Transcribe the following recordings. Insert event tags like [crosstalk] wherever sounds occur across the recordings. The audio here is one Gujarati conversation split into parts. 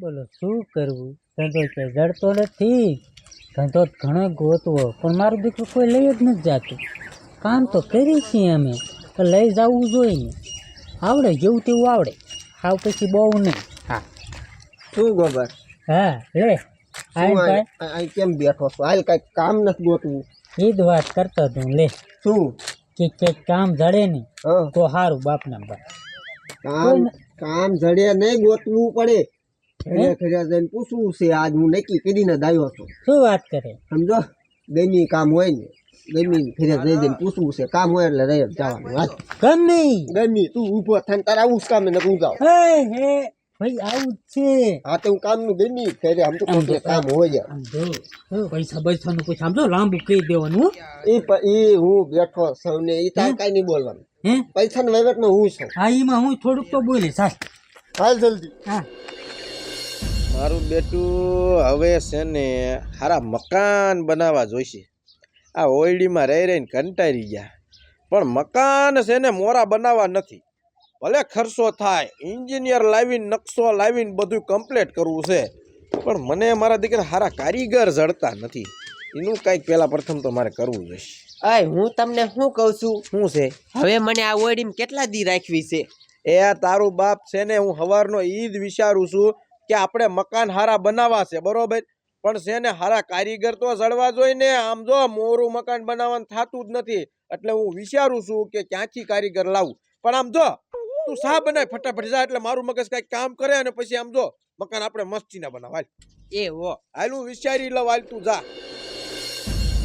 બોલો શું કરવું? ધંધો કે જડતો નથી. ધંધો ઘણો ગોતવો પણ મારું દીકરું કોઈ લઈ જ નથી જાતું. કામ તો કરી છીએ અમે પણ લઈ જવું જોઈએ આવડે જેવું તેવું આવડે. હાવ પછી બહુ નહીં. હા. શું ગોબર? હા લે. આ- કેમ બેઠો છો? હાલ કાંઈ કામ નથી ગોતવું. એ જ વાત કરતો તું લે. શું? કે કંઈક કામ જડે નહીં તો સારું બાપના બાપ કામ કામ જડે નહીં ગોતવું પડે. ઘરે ઘરે પૂછવું છે આજ હું નક્કી કરીને જ આવ્યો છું. શું વાત કરે? સમજો? બેની કામ હોય ને ગમી જઈ જઈને પૂછવું છે કામ હોય એટલે રહી જવાનું હાલ ગમે ગમી તું ઊભો થઈને તારા આવું કામ ને હું જાઉં હે હે ભાઈ આવું છે. હા તો હું કામનું ગમી ફેરે આમ તો કોઈ કામ હોય જો. પૈસા પૈસાનું કોઈ સમજો લાંબુ કહી દેવાનું. એ એ હું બેઠો સૌને એ તાર કાંઈ નહીં બોલવાનું. હે? પૈસાના વહીવટમાં હું છું. હા એમાં હું થોડુંક તો બોલીશ હા હાલ જલ્દી. હા. મારું બેટું હવે છે ને સારા મકાન બનાવવા જોઈશે. આ ઓયડીમાં રહી રહીને કંટાળી ગયા. પણ મકાન છે ને મોરા બનાવવા નથી. ભલે ખર્ચો થાય એન્જિનિયર લાવીને નકશો લાવીને બધું કમ્પ્લીટ કરવું છે. પણ મને મારા દીકરા સારા કારીગર જડતા નથી. એનું કાંઈક પહેલાં પ્રથમ તો મારે કરવું જોઈશે. અય હું તમને શું કહું છું? શું છે? હવે મને આ ઓયડીમાં કેટલા દી રાખવી છે? એ તારું બાપ છે ને હું સવારનો ઈદ વિચારું છું કે આપણે મકાન હારા બનાવવા છે બરોબર? પણ છે ને હારા કારીગર તો જળવા જોઈએ ને આમ જો મોરું મકાન બનાવવાનું થતું જ નથી. એટલે હું વિચારું છું કે ક્યાંથી કારીગર લાવું? પણ આમ જો તું શા બનાય ફટાફટ જા એટલે મારું મગજ કંઈક કામ કરે અને પછી આમ જો મકાન આપણે મસ્તીના બનાવ. હાલ. એ હો. હાલ હું વિચારી લઉં હાલ તું જા.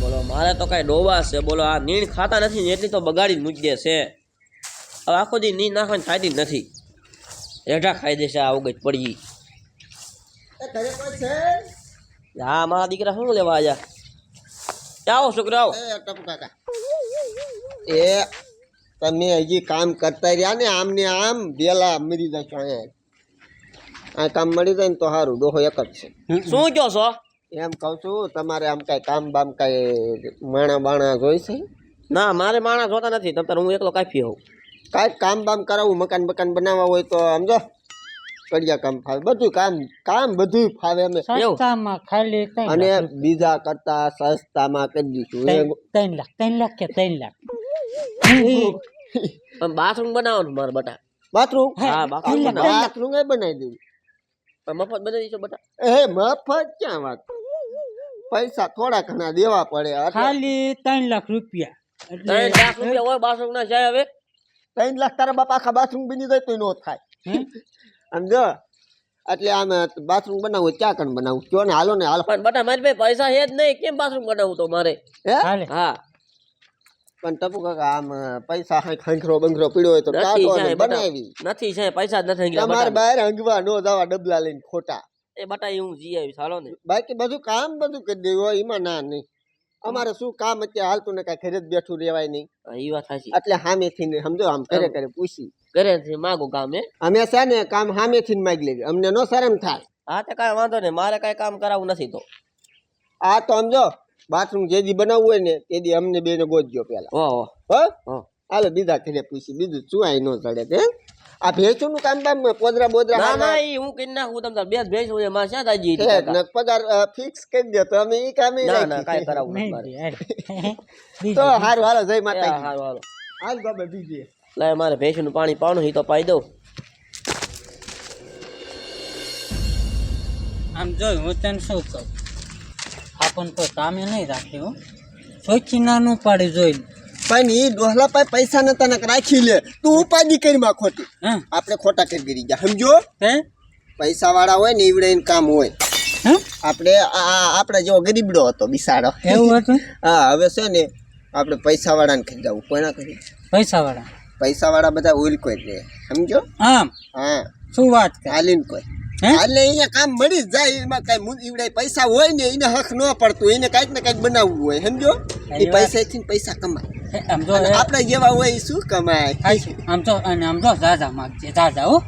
બોલો મારે તો કઈ ડોબા છે બોલો આ નીણ ખાતા નથી ને એટલી તો બગાડી જ મૂકી દે છે. હવે આખો દી નીણ નાખવાની થાતી જ નથી. રેઢા ખાઈ દેશે આ ઉગજ પડી ઘરે કોઈ છે? હા મારા દીકરા શું લેવા આયા? આવો છોકરાઓ. એ કાકા. એ તમે હજી કામ કરતા રહ્યા ને આમ ને આમ વેલા મરી જશો આ કામ મળી જાય ને તો સારું ડોહો એક જ છે. શું કહો છો? એમ કહું છું તમારે આમ કાંઈ કામ બામ કાંઈ માણા બાણા જોઈશે ના મારે માણસ જોતા નથી તમતાર હું એકલો કાફી હોઉં. કાંઈક કામ બામ કરાવવું મકાન બકાન બનાવવા હોય તો સમજો. કડિયા કામ ફાવે. બધું કામ કામ બધું ફાવે અમે. સસ્તામાં ખાલી અને બીજા કરતા સસ્તામાં કરી દીધું ત્રણ- લાખ ત્રણ લાખ કે ત્રણ લાખ? બાથરૂમ બનાવવાનું મારે બટા. બાથરૂમ હા બાથરૂમ એ બનાવી દીધું મફત બનાવી દઈશું બટા. એ મફત ક્યાં વાત? પૈસા થોડા ઘણા દેવા પડે ખાલી ત્રણ લાખ રૂપિયા. ત્રણ લાખ રૂપિયા હોય બાથરૂમ ના જાય હવે. ત્રણ લાખ તારા બાપા આખા બાથરૂમ બની જાય તો નો થાય. હે? આમ જો એટલે આમ બાથરૂમ બનાવું ક્યાં કણ બનાવું? કયો ને હાલો ને હાલો. પણ બટા મારી ભાઈ પૈસા છે જ નહીં કેમ બાથરૂમ બનાવું તો મારે? હે? હા. પણ ટપુ કાકા આમ પૈસા હાંખ ખંખરો બંખરો પીડ્યો હોય તો કાઢો ને બનાવી. નથી છે પૈસા નથી નીકળ્યા તમારે બહાર હંગવા નો જવા ડબલા લઈને ખોટા. એ બટા હું જી આવીશ હાલો ને. બાકી બધું કામ બધું કરી દેવું હોય એમાં ના નહીં. અમારે શું કામ અત્યારે હાલતું ને કાંઈ ઘરે જ બેઠું રહેવાય નહીં. હા, વાત સાચી. એટલે સામેથી ને સમજો આમ કરે કરે પૂછી. ઘરેથી માગું કામ એ અમે છે ને કામ સામેથી જ માગી લેવી. અમને નો શરમ થાય. હા તો કાંઈ વાંધો નહીં. મારે કાંઈ કામ કરાવવું નથી તો. આ તો સમજો બાથરૂમ જે દી બનાવવું હોય ને તે દી અમને બેને ગોતજો પેલા ઓહો હો? હો. હાલો બીજા ઘરે પૂછી. બીજું શું આઈ નો ચડે તે આ ભેંસુનું નું કામ બામ પોદરા બોદરા ના ના ઈ હું કરી નાખું તમ તાર બે ભેંસ હોયમાં શા દાજી છે ને પગાર ફિક્સ કરી દે તો અમે ઈ કામ ના ના કાઈ કરાવું નહીં. [laughs] તો હારું હાલો જય માતા હારું હાલો હાલ બાબા બીજી. લે મારે ભેંસનું પાણી પાવાનું ઈ તો પાઈ દઉં. આમ જો હું તને શું કહું? આપણને કોઈ કામે નહીં રાખ્યું સોચી નાનું પાડી જોઈ પણ ડોહલા પાસે પૈસા નતા નક રાખી લે તું ઉપાધિ કરી માં ખોટી. આપણે ખોટા કરી કરી ગયા? સમજો? હે? પૈસા વાળા હોય ને એને કામ હોય. આપણે આપણે જેવો ગરીબડો હતો બિસાડો. એવું હતું? હા હવે છે ને આપણે પૈસા વાળાને જવું. કોના કરી પૈસા વાળા પૈસા વાળા બધા ઓઇલ કોઈ રે સમજો? આમ? હા. શું વાત હાલીને કોઈ. એટલે અહીંયા કામ મળી જ જાય એમાં કઈ ઈવડે પૈસા હોય ને એને હક ન પડતું એને કાંઈક ને કાંઈક બનાવવું હોય. સમજો? એ પૈસા પૈસાથી પૈસા કમાય. આમ જો આપણે જેવા હોય શું કમાય? આમ તો અને આમ જો ઝાઝા માગજે ઝાઝા હો.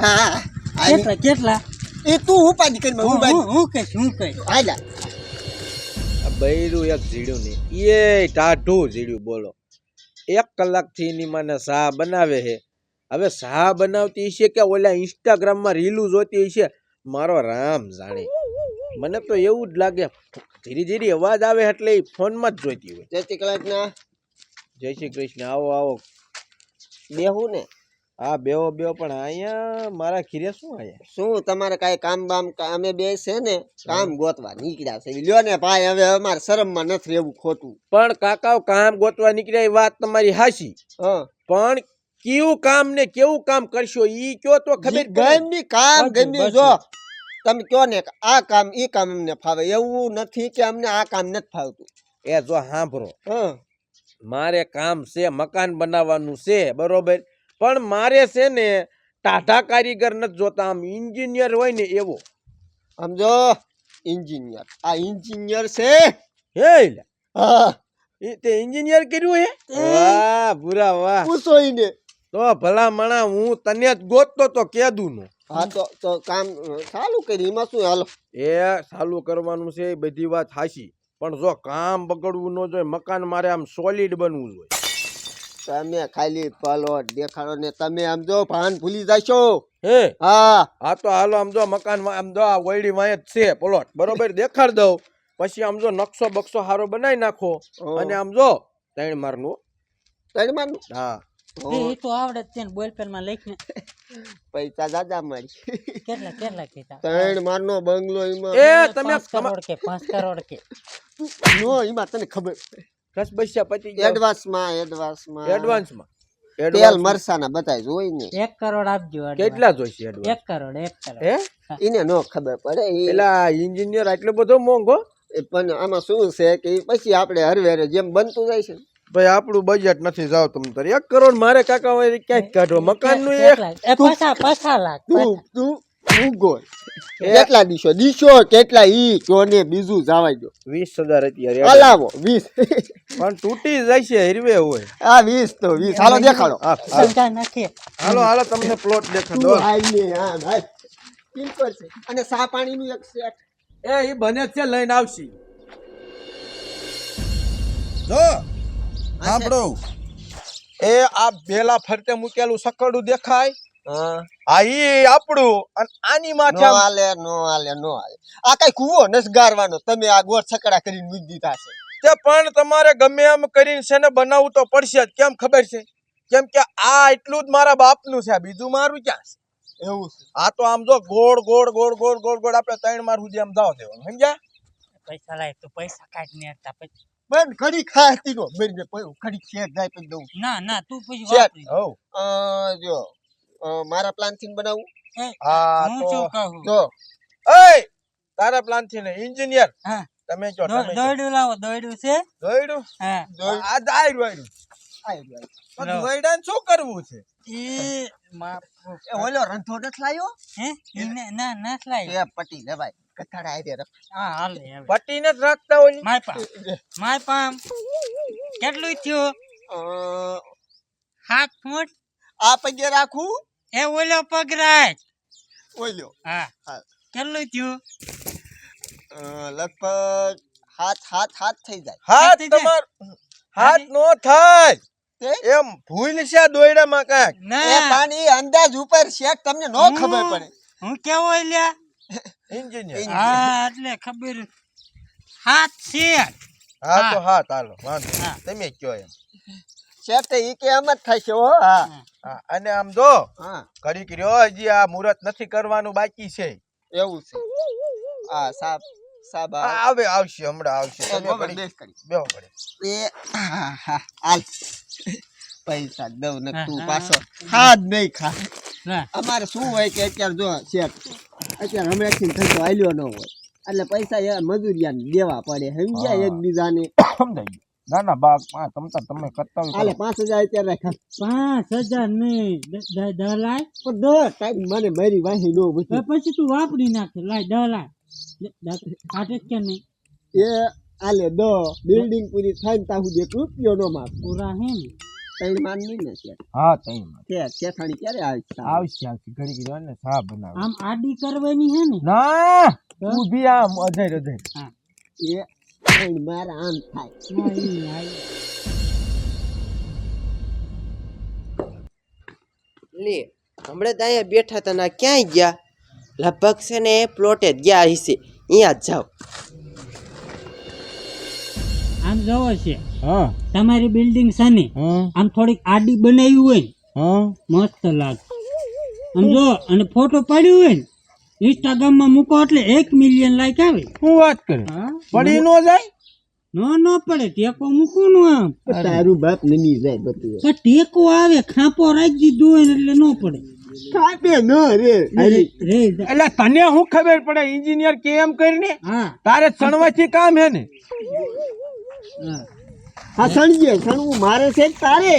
હા હા. કેટલા કેટલા? એ તું ઉપાધિ કરી હું હું- શું કહે હાલા. બૈરું એક જીડ્યું નહીં. એ ટાઢું જીડ્યું બોલો. એક કલાકથી એની માને શા બનાવે છે. હવે શા બનાવતી છે કે ઓલા ઇન્સ્ટાગ્રામમાં રીલું જોતી છે મારો રામ જાણે. મને તો એવું જ લાગે ધીરે ધીરે અવાજ આવે એટલે એ ફોનમાં જ જોઈતી હોય. જય શ્રી કૃષ્ણ. જય શ્રી કૃષ્ણ. આવો આવો. બેહું ને. હા બેહો બેહો પણ અહીંયા મારા ખીરે શું આયા શું તમારે કાંઈ કામ બામ અમે બે છે ને કામ ગોતવા નીકળ્યા છે. લ્યો ને ભાઈ હવે અમારે શરમમાં નથી રહેવું ખોટું. પણ કાકાઓ કામ ગોતવા નીકળ્યા એ વાત તમારી હાસી હા. પણ કેવું કામ ને કેવું કામ કરશો ઈ કયો તો ખબર ગમી કામ ગમી જો. તમે કયો ને આ કામ ઈ કામ અમને ફાવે. એવું નથી કે અમને આ કામ નથી ફાવતું. એ જો સાંભળો. હા. મારે કામ છે મકાન બનાવવાનું છે બરોબર? પણ મારે છે ને ટાઢા કારીગર નથી જોતા આમ એન્જિનિયર હોય ને એવો. સમજો એન્જિનિયર આ એન્જિનિયર છે? હે હા. તે એન્જિનિયર કર્યું હે? વાહ ભૂરા વાહ. પૂછો ઈને તો ભલા મણા હું તને જ ગોતતો તો કેદું નું હા તો તો કામ ચાલુ કરી એમાં શું હાલો? એ ચાલુ કરવાનું છે બધી વાત હાચી. પણ જો કામ બગડવું ન જોઈએ મકાન મારે આમ સોલિડ બનવું જોઈએ. તમે ખાલી પલોટ દેખાડો ને તમે આમ જો ભાન ભૂલી જશો. હે? હા. હા તો હાલો આમ જો મકાન આમ જો આ વળી વાંય જ છે પ્લોટ. બરોબર? દેખાડ દઉં. પછી આમ જો નકશો બક્ષો સારો બનાવી નાખો. અને આમ જો ત્રણ મારનું ત્રણ મારનું હા. એ એ તો આવડે જ છે ને બોલપેનમાં લખીને પૈસા દાદા મારી કેટલા કેટલા કીધા? ત્રણ મારનો બંગલો એમાં. એ તમે કરોડ કે પાંચ કરોડ કે. નો એમાં તને ખબર. દસ પૈસા પતી ગયા. એડવાન્સમાં એડવાન્સમાં એડવાન્સમાં તેલ એડવાન્સ મરસાના બધા જોઈ ને. એક કરોડ આપજો કેટલા જોઈશે એડવાન્સ એક કરોડ એક કરોડ. હે? એને નો ખબર પડે એલા એન્જિનિયર આટલો બધો મોંઘો? પણ આમાં શું છે કે પછી આપણે હરવેરે જેમ બનતું જાય છે ભાઈ આપણું બજેટ નથી જાવ તમને તારે. એક કરોડ મારે કાકા હોય ક્યાંક કાઢો મકાનનું એક કેટલા? એ પછા પછા લાખ તું તું કેટલા દીશો? દીશો કેટલા? ઈ કોને બીજું જવાય દો વીસ હજાર અત્યારે હલાવો વીસ. પણ તૂટી જાય હિરવે હોય આ વીસ તો વીસ. હાલો દેખાડો. હાલો હાલો તમને પ્લોટ દેખાડો ને અને સા પાણીનું એક સેટ એ ઈ બને છે લઈને આવશી. જો. સાંભળો. એ આ બેલા ફરતે મૂકેલું સકડું દેખાય? હા. આ ઈ આપણું. અને આની માથે હાલે નો હાલે નો હાલે. આ કઈ કુવો નસગારવાનો. તમે આ ગોળ સકડા કરીને મૂકી દીધા છે. તે પણ તમારે ગમે એમ કરીને છે ને બનાવવું તો પડશે જ. કેમ ખબર છે? કેમ કે આ એટલું જ મારા બાપનું છે. આ બીજું મારું ક્યાં છે? એવું છે. આ તો આમ જો ગોળ ગોળ ગોળ ગોળ ગોળ ગોળ આપણે ત્રણ માર સુધી આમ જાવ દેવાનું. સમજ્યા? પૈસા લાય તો પૈસા કાઢ ને પછી. પણ ઘડી ખાતી નો. મેં ઘડી શેર જાય પણ દઉં. ના ના તું પછી શેઠ. હો અ, જો મારા પ્લાનથી બનાવું? હા તો શું કહું જો. એય તારા પ્લાનથી ને એન્જિનિયર હા. તમે જો તમે કયો. લાવો દોયડું છે. દોયડું? હા. દોડ આ દાયર આઈ ગયો. પણ લાવો. શું કરવું છે? એ ઓલો રંધો નથી લાયો? હે? ના ના નથી લાયો. એ પટી લેવાય કથાડા આવી રખ હા હાલે પટ્ટીને જ રાખતા હોય માય પામ માય પામ કેટલું થયું? હાથ ફૂટ? આ પગે રાખું? એ ઓલો પગ રાખ. હા. હા. કેટલું થયું? લગભગ હાથ હાથ હાથ થઈ જાય. હાથ તમાર હાથ નો? થાય. એમ ભૂલ છે દોયડામાં કાંઈક? એ પાણી અંદાજ ઉપર છે તમને નો ખબર પડે. હું કેવો લ્યા? એન્જિનિયર. હા એટલે ખબર. હાથ છે હા તો હા. હા હાલો વાંધો તમે કયો એમ. શેઠ ઈ કે એમ જ થાય છે હો હા. હા. અને આમ જો હા. ઘડીક રહ્યો હજી આ મુહૂર્ત નથી કરવાનું બાકી છે. એવું છે. હા સાબ સાબ આવે. આવશે હમણાં આવશે. તમે ગોબર ઘડીક બેસ કરી. બેહો પડે એ હા હા હાલ. પૈસા દઉં ને તું પાછો. હા. નહીં ખા. અમારે શું હોય કે અત્યારે જો શેઠ અત્યારે હમણાંથી ધંધો હાલ્યો ન હોય. એટલે પૈસા એ મજૂરિયા દેવા પડે. સમજ્યા. એકબીજાને? સમજાય ગયું. ના ના બા હા તમ તમે કરતા હોય પાંચ હજાર અત્યારે રાખ્યા. પાંચ હજાર નહીં. દહ લાખ પણ દર ટાઈમ મને મારી વાહી નો તો પછી તું વાપરી નાખે. લાય દહ લાય કાઢે કે નહીં? એ આલે દ બિલ્ડિંગ પૂરી થાય ને ત્યાં સુધી એક રૂપિયો નો માપ પૂરા હે ને. ત્રણ માન નહીં ને શેઠ હા તઈ કે શેઠાણી ક્યારે આવશે આવશે આવશે ઘડીક રહ્યો ને સા બનાવે. આમ આડી કરવાની હે ને? ના! ઊભી આમ અધેર અધેર હા. એ ત્રણ મારા આમ થાય. ના, ઈ લે હમણાં તો અહીંયા બેઠા હતા ને ક્યાંય ગયા? લગભગ છે ને પ્લોટે જ ગયા હશે. અહીંયા જ જાઓ. આમ જવો છે. તમારી બિલ્ડિંગ છે ને આમ થોડીક આડી બનાવી હોય. ને મસ્ત લાગે. સમજો અને ફોટો પાડ્યો હોય ને ઇન્સ્ટાગ્રામમાં મૂકો એટલે એક મિલિયન લાઈક આવે. શું વાત કરે? હા. પડી ન જાય? નો ન પડે ટેકો મૂકું નું આમ તારું બાપ નમી જાય બધું પણ ટેકો આવે ખાંપો રાખી દીધું હોય એટલે નો પડે. કાપે ન રે. રે એટલે તને શું ખબર પડે? એન્જિનિયર કેમ કરીને? હા. તારે સણવાથી કામ હે ને? હા. હા સણજે સણવું મારે છે તારે?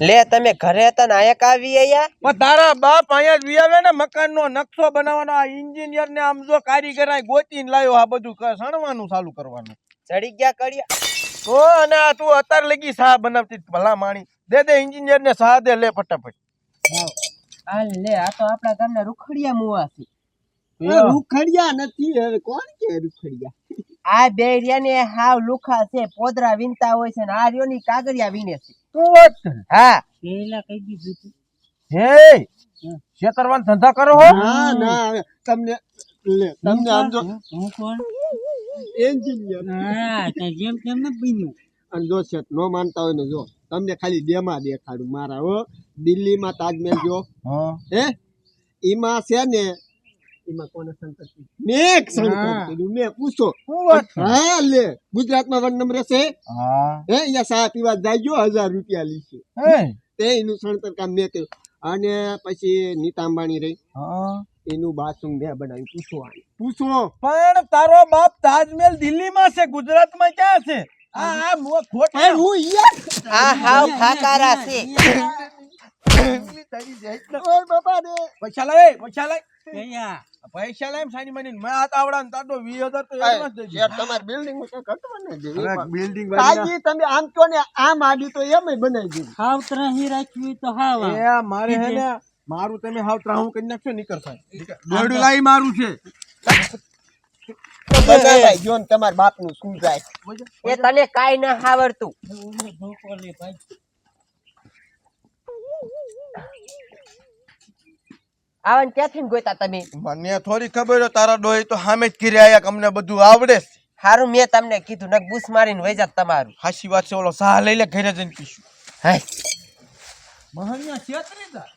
લે તમે ઘરે હતા ને આયા પણ તારા બાપ અહીંયા જ વિયાવે ને મકાન નો નકશો બનાવવાનો આ ઇન્જિનિયર ને આમ જો કારીગર ગોતીને લાવ્યો આ બધું સણવાનું ચાલુ કરવાનું. ચડી ગયા કડિયા? તો અને આ તું અત્યારે લગી સાહ બનાવતી ભલા માણી. દે દે એન્જિનિયર ને સાહ દે લે ફટાફટ. આ લે આ તો આપણા ગામના રૂખડિયા મુવા છે. રૂખડિયા નથી હવે કોણ કે રૂખડિયા? આ બે ને હાવ લુખા છે પોદરા વીનતા હોય છે ને આ ની કાગળિયા વીને છે. તું વાત કરે હા. પેલા કઈ દીધું તું. હે? શેતરવાન ધંધા કરો હો. ના ના તમને લે તમને આમ જો હું કોણ? એન્જિનિયર. હા તો જેમ તેમ ન બન્યું. અને જો શેત નો માનતા હોય ને જો તમને ખાલી દેમાં દેખાડું મારા હો. દિલ્હીમાં તાજમહેલ જો. હે? એમાં છે ને એમાં કોને સંકટ કર્યું? સંકટ કર્યું. મેં પૂછો. શું વાત? કરે? હા લે. ગુજરાતમાં વન નંબર છે હા. હે અહીંયા ચા પીવા જાય હજાર રૂપિયા લીશે હે. તે એનું સણતર કામ મેં કર્યું. અને પછી નીતા અંબાણી રહી. હા. એનું બાથરૂમ મેં બનાવ્યું. પૂછો. પૂછો. પણ તારો બાપ તાજમહેલ દિલ્હીમાં છે ગુજરાતમાં ક્યાં છે? આ આ મો ખોટા હું યાર આ હાવ ખાકારા છે. પૈસા લાવે પૈસા લાય કયા પૈસા લાય સાની માની મેં હાથ આવડા ને 20000 તો એડવાન્સ દઈ શેઠ તમારી બિલ્ડિંગમાં ઘટવા ન દે બિલ્ડિંગ તાજી તમે આમ કહો ને આમ આડી તો એમ બનાવી દીધું હાવ ત્રાહી તો મારે તમે હાવ ત્રાહું કરી નાખશો નીકળ થાય દોડું લાઈ મારું છે તમારા બાપનું શું જાય એ તને કાઈ ના આવડતું. ભાઈ આવન ક્યાંથી ગોતા તમે? મને થોડી ખબર હોય તારા ડોય તો સામે જ કરી આયા કે અમને બધું આવડે છે. હારું મેં તમને કીધું નક બૂસ મારીને વહી જાત તમારું. હાચી વાત છે ઓલો સાહ લઈ લે ઘરે જઈને પીશું. હાય. મહણિયા છેતરી જા